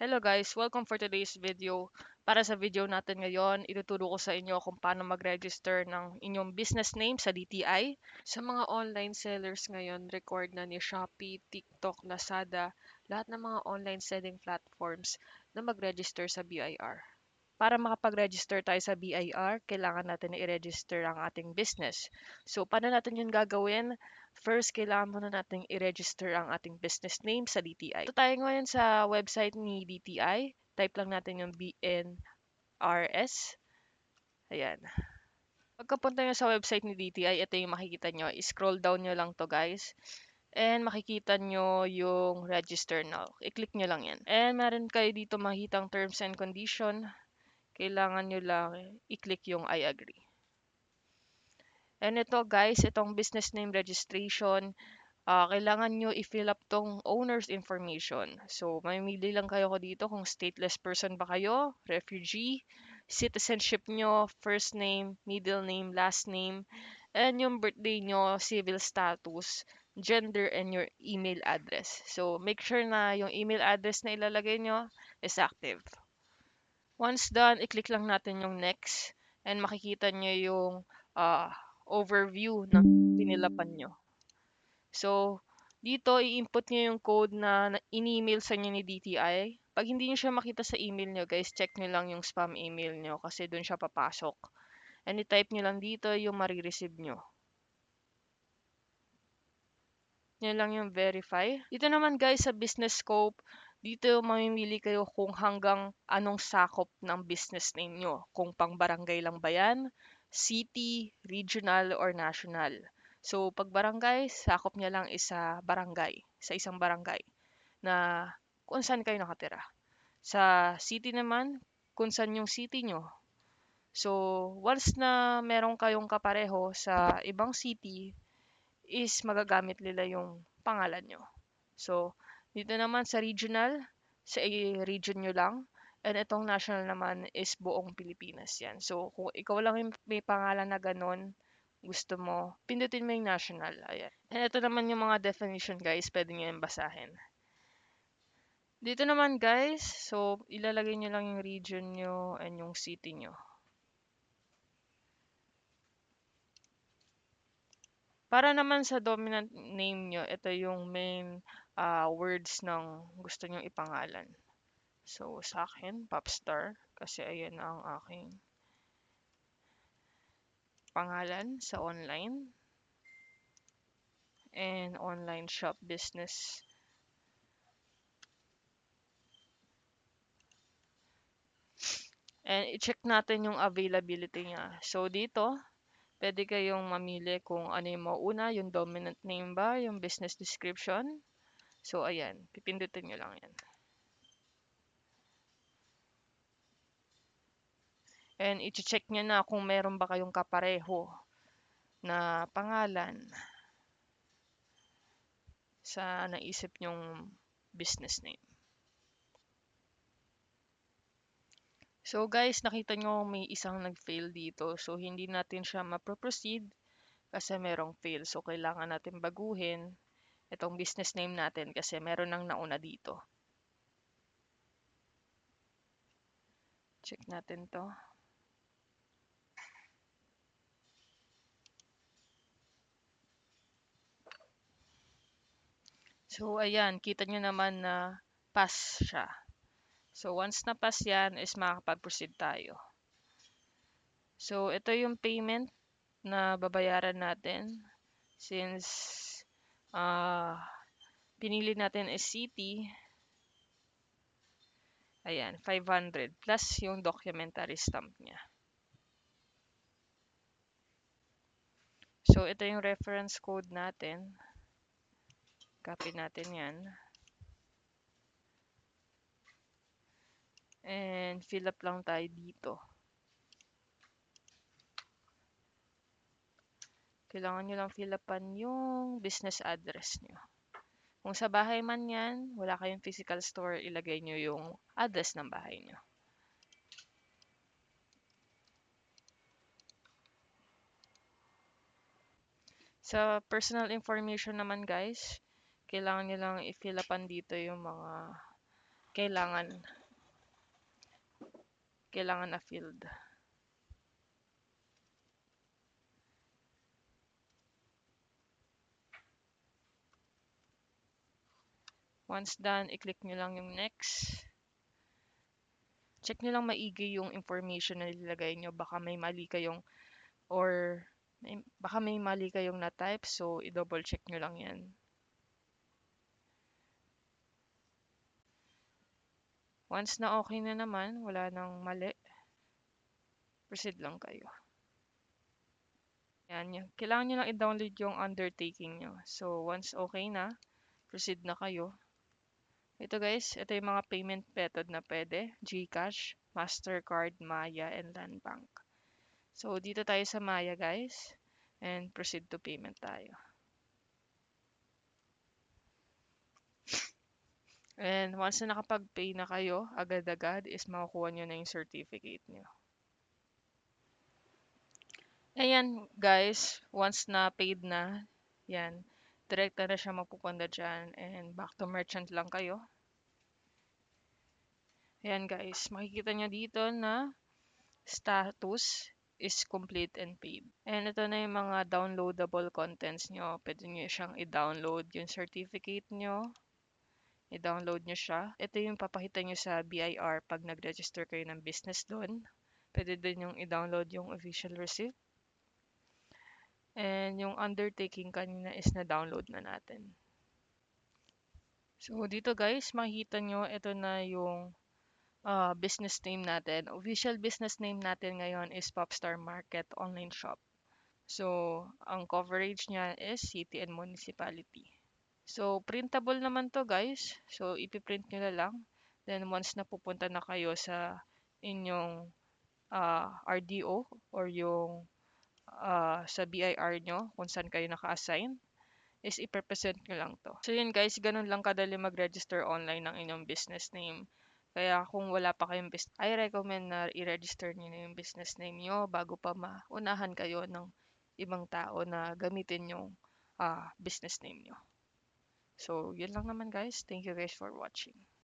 Hello guys, welcome for today's video. Para sa video natin ngayon, ituturo ko sa inyo kung paano mag-register ng inyong business name sa DTI. Sa mga online sellers ngayon, record na ni Shopee, TikTok, Lazada, lahat ng mga online selling platforms na mag-register sa BIR. Para makapag-register tayo sa BIR, kailangan natin na i-register ang ating business. So, paano natin yun gagawin? First, kailangan muna natin i-register ang ating business name sa DTI. Ito tayo ngayon sa website ni DTI. Type lang natin yung BNRS. Ayan. Pagkapunta nyo sa website ni DTI, ito yung makikita nyo. I-scroll down nyo lang to guys. And makikita nyo yung register now. I-click nyo lang yan. And meron kayo dito makitang terms and condition. Kailangan nyo lang i-click yung I agree. And ito guys, itong business name registration, uh, kailangan nyo i-fill up tong owner's information. So, mamimili lang kayo ko dito kung stateless person ba kayo, refugee, citizenship nyo, first name, middle name, last name, and yung birthday nyo, civil status, gender, and your email address. So, make sure na yung email address na ilalagay nyo is active. Once done, i-click lang natin yung next and makikita nyo yung uh, overview ng pinilapan nyo. So, dito, i-input nyo yung code na in-email sa inyo ni DTI. Pag hindi nyo siya makita sa email nyo, guys, check nyo lang yung spam email nyo kasi doon siya papasok. And i-type nyo lang dito yung marireceive nyo. Yan lang yung verify. Dito naman guys sa business scope, dito mamimili kayo kung hanggang anong sakop ng business name nyo. Kung pang barangay lang ba yan, city, regional, or national. So, pag barangay, sakop niya lang isa barangay, sa isang barangay na kung saan kayo nakatira. Sa city naman, kung saan yung city nyo. So, once na meron kayong kapareho sa ibang city, is magagamit nila yung pangalan nyo. So, dito naman sa regional, sa region nyo lang. And itong national naman is buong Pilipinas yan. So, kung ikaw lang yung may pangalan na ganun, gusto mo, pindutin mo yung national. Ayan. And ito naman yung mga definition guys, pwede nyo yung basahin. Dito naman guys, so ilalagay nyo lang yung region nyo and yung city nyo. Para naman sa dominant name nyo, ito yung main uh, words ng gusto nyo ipangalan. So, sa akin, Popstar, kasi ayan ang aking pangalan sa online. And online shop business. And i-check natin yung availability niya. So, dito, pwede kayong mamili kung ano yung mauna, yung dominant name ba, yung business description. So, ayan, pipindutin nyo lang yan. And i-check nyo na kung meron ba kayong kapareho na pangalan sa naisip nyong business name. So guys, nakita nyo may isang nag-fail dito. So hindi natin siya ma-proceed kasi merong fail. So kailangan natin baguhin itong business name natin kasi meron nang nauna dito. Check natin to. So, ayan, kita nyo naman na pass siya. So, once na pass yan, is makakapag-proceed tayo. So, ito yung payment na babayaran natin. Since, uh, pinili natin is city. Ayan, 500 plus yung documentary stamp niya. So, ito yung reference code natin. Copy natin yan. And fill up lang tayo dito. Kailangan nyo lang fill upan yung business address nyo. Kung sa bahay man yan, wala kayong physical store, ilagay nyo yung address ng bahay nyo. Sa personal information naman guys, kailangan nyo lang i-fill upan dito yung mga kailangan kailangan na field. Once done, i-click nyo lang yung next. Check nyo lang maigi yung information na nilagay nyo. Baka may mali kayong or may, baka may mali kayong na-type. So, i-double check nyo lang yan. Once na okay na naman, wala nang mali, proceed lang kayo. Yan. Kailangan nyo lang i-download yung undertaking nyo. So, once okay na, proceed na kayo. Ito guys, ito yung mga payment method na pwede. GCash, MasterCard, Maya, and Land Bank. So, dito tayo sa Maya guys. And proceed to payment tayo. And once na nakapag-pay na kayo, agad-agad is makukuha nyo na yung certificate nyo. Ayan, guys, once na paid na, yan, direkta na siya mapupunta dyan and back to merchant lang kayo. Ayan, guys, makikita nyo dito na status is complete and paid. And ito na yung mga downloadable contents nyo. Pwede nyo siyang i-download yung certificate nyo i-download nyo siya. Ito yung papakita nyo sa BIR pag nag-register kayo ng business doon. Pwede din yung i-download yung official receipt. And yung undertaking kanina is na-download na natin. So, dito guys, makikita nyo, ito na yung uh, business name natin. Official business name natin ngayon is Popstar Market Online Shop. So, ang coverage niya is city and municipality. So, printable naman to guys. So, ipiprint nyo na lang. Then, once na pupunta na kayo sa inyong uh, ah, RDO or yung uh, sa BIR nyo, kung saan kayo naka-assign, is ipresent nyo lang to. So, yun guys, ganun lang kadali mag-register online ng inyong business name. Kaya kung wala pa kayong business, I recommend na i-register niyo na yung business name niyo bago pa maunahan kayo ng ibang tao na gamitin yung uh, business name niyo. So, yun lang naman guys. Thank you guys for watching.